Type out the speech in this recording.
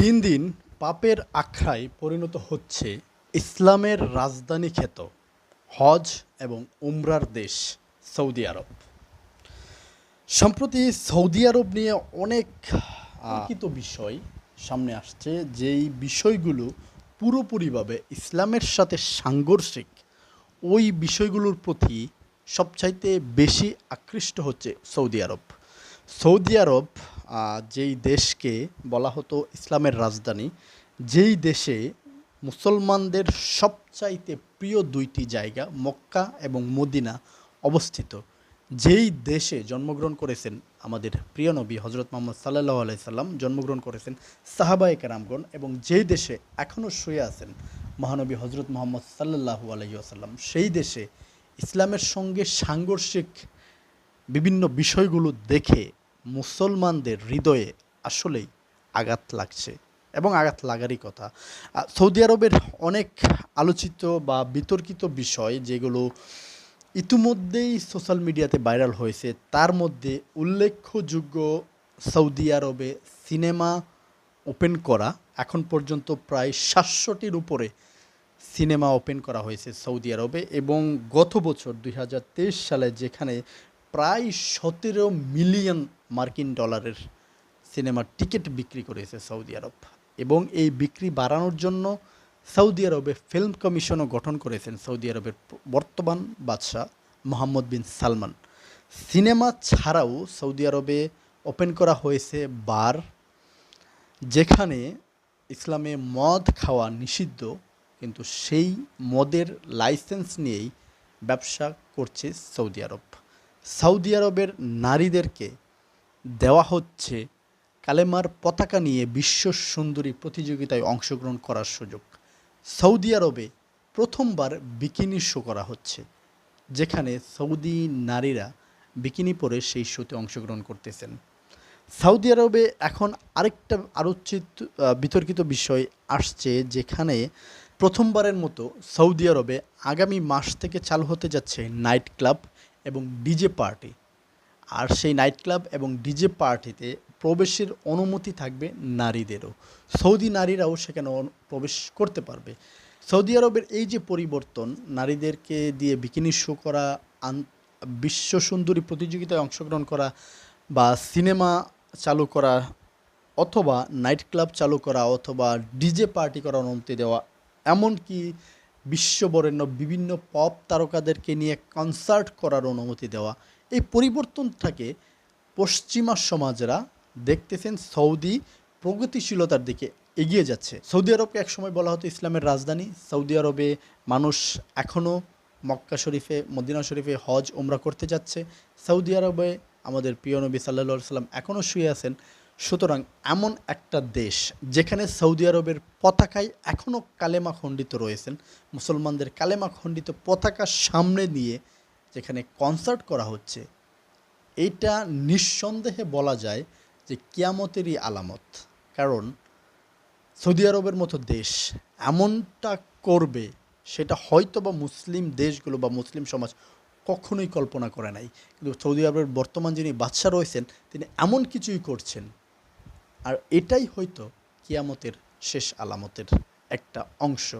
দিন দিন পাপের আখড়ায় পরিণত হচ্ছে ইসলামের রাজধানী খ্যাত হজ এবং উমরার দেশ সৌদি আরব। সম্প্রতি সৌদি আরব নিয়ে অনেক আলোচিত বিষয় সামনে আসছে যেই বিষয়গুলো পুরোপুরিভাবে ইসলামের সাথে সাংঘর্ষিক, ওই বিষয়গুলোর প্রতি সবচাইতে বেশি আকৃষ্ট হচ্ছে সৌদি আরব। সৌদি আরব যেই দেশকে বলা হতো ইসলামের রাজধানী, যেই দেশে মুসলমানদের সবচাইতে প্রিয় দুইটি জায়গা, মক্কা এবং মদিনা, অবস্থিত, যেই দেশে জন্মগ্রহণ করেছেন আমাদের প্রিয় নবী হজরত মোহাম্মদ সাল্লাহ আলাইসাল্লাম জন্মগ্রহণ করেছেন সাহাবায়ে কেরামগণ এবং যেই দেশে এখনও শুয়ে আছেন মহানবী হজরত মোহাম্মদ সাল্লাহু আলাইসাল্লাম সেই দেশে ইসলামের সঙ্গে সাংঘর্ষিক বিভিন্ন বিষয়গুলো দেখে মুসলমানদের হৃদয়ে আসলেই আঘাত লাগছে এবং আঘাত লাগারই কথা। সৌদি আরবের অনেক আলোচিত বা বিতর্কিত বিষয় যেগুলো ইতিমধ্যেই সোশ্যাল মিডিয়াতে ভাইরাল হয়েছে, তার মধ্যে উল্লেখযোগ্য সৌদি আরবে সিনেমা ওপেন করা, এখন পর্যন্ত প্রায় সাতশোটির উপরে সিনেমা ওপেন করা হয়েছে সৌদি আরবে এবং গত বছর দু হাজার তেইশ সালে যেখানে প্রায় সতেরো মিলিয়ন মার্কিন ডলারের সিনেমার টিকিট বিক্রি করেছে সৌদি আরব এবং এই বিক্রি বাড়ানোর জন্য সৌদি আরবে ফিল্ম কমিশনও গঠন করেছেন সৌদি আরবের বর্তমান বাদশাহ মোহাম্মদ বিন সালমান। সিনেমা ছাড়াও সৌদি আরবে ওপেন করা হয়েছে বার, যেখানে ইসলামে মদ খাওয়া নিষিদ্ধ, কিন্তু সেই মদের লাইসেন্স নিয়েই ব্যবসা করছে সৌদি আরব। সৌদি আরবের নারীদেরকে দেওয়া হচ্ছে কালেমার পতাকা নিয়ে বিশ্ব সুন্দরী প্রতিযোগিতায় অংশগ্রহণ করার সুযোগ। সৌদি আরবে প্রথমবার বিকিনি শো করা হচ্ছে, যেখানে সৌদি নারীরা বিকিনি পরে সেই শোতে অংশগ্রহণ করতেছেন। সৌদি আরবে এখন আরেকটা আলোচিত বিতর্কিত বিষয় আসছে, যেখানে প্রথমবারের মতো সৌদি আরবে আগামী মাস থেকে চালু হতে যাচ্ছে নাইট ক্লাব এবং ডিজে পার্টি। আর সেই নাইট ক্লাব এবং ডিজে পার্টিতে প্রবেশের অনুমতি থাকবে নারীদেরও। সৌদি নারীরাও সেখানে প্রবেশ করতে পারবে। সৌদি আরবের এই যে পরিবর্তন, নারীদেরকে দিয়ে বিকিনি শো করা বিশ্ব সুন্দরী প্রতিযোগিতায় অংশগ্রহণ করা বা সিনেমা চালু করা অথবা নাইট ক্লাব চালু করা অথবা ডিজে পার্টি করার অনুমতি দেওয়া, এমনকি বিশ্ববরেণ্য বিভিন্ন পপ তারকাদেরকে নিয়ে কনসার্ট করার অনুমতি দেওয়া এই পরিবর্তনটাকে পশ্চিমা সমাজরা দেখতেছেন সৌদি প্রগতিশীলতার দিকে এগিয়ে যাচ্ছে। সৌদি আরবকে একসময় বলা হতো ইসলামের রাজধানী। সৌদি আরবে মানুষ এখনও মক্কা শরীফে, মদিনা শরীফে হজ ওমরা করতে যাচ্ছে। সৌদি আরবে আমাদের প্রিয় নবী সাল্লা সাল্লাম এখনও শুয়ে আছেন। সুতরাং এমন একটা দেশ যেখানে সৌদি আরবের পতাকায় এখনও কালেমা খণ্ডিত রয়েছেন। মুসলমানদের কালেমা খণ্ডিত পতাকা সামনে নিয়ে যেখানে কনসার্ট করা হচ্ছে, এইটা নিঃসন্দেহে বলা যায় যে কিয়ামতেরই আলামত। কারণ সৌদি আরবের মতো দেশ এমনটা করবে, সেটা হয়তো বা মুসলিম দেশগুলো বা মুসলিম সমাজ কখনোই কল্পনা করে নাই। কিন্তু সৌদি আরবের বর্তমান যিনি বাদশা রয়েছেন, তিনি এমন কিছুই করছেন। আর এটাই হয়তো কিয়ামতের শেষ আলামতের একটা অংশ।